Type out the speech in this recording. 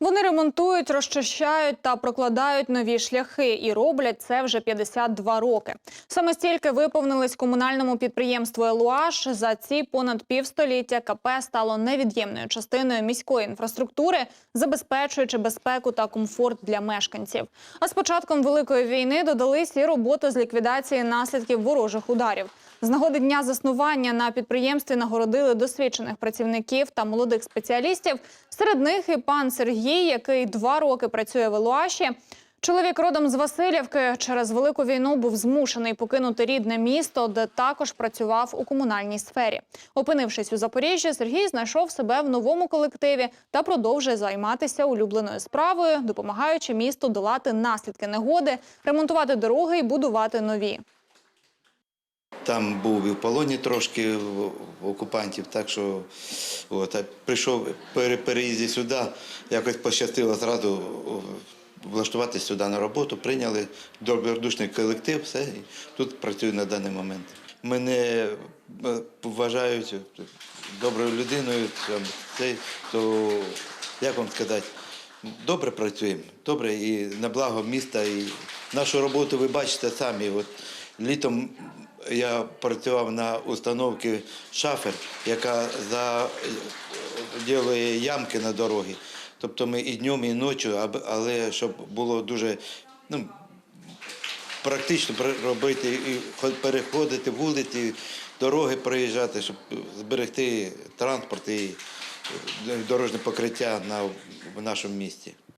Вони ремонтують, розчищають та прокладають нові шляхи і роблять це вже 52 роки. Саме стільки виповнились комунальному підприємству «Елуаш». За ці понад півстоліття КП стало невід'ємною частиною міської інфраструктури, забезпечуючи безпеку та комфорт для мешканців. А з початком великої війни додались і роботи з ліквідації наслідків ворожих ударів. З нагоди дня заснування на підприємстві нагородили досвідчених працівників та молодих спеціалістів. Серед них і пан Сергій, який два роки працює в Елуаші. Чоловік родом з Васильівки через велику війну був змушений покинути рідне місто, де також працював у комунальній сфері. Опинившись у Запоріжжі, Сергій знайшов себе в новому колективі та продовжує займатися улюбленою справою, допомагаючи місту долати наслідки негоди, ремонтувати дороги і будувати нові. Там був і в полоні трошки окупантів, так що от, прийшов при переїзді сюди, якось пощастило зразу влаштуватися сюди на роботу, прийняли добродушний колектив, все, і тут працюю на даний момент. Мене е, вважають доброю людиною, це, то як вам сказати, добре працюємо, добре і на благо міста. І нашу роботу ви бачите самі. От літом я працював на установці шафер, яка заділує ямки на дорогі. Тобто ми і днем, і ночі, але щоб було дуже ну, практично пр- робити і хо- переходити вулиці, дороги проїжджати, щоб зберегти транспорт і е, дорожнє покриття на, в нашому місті.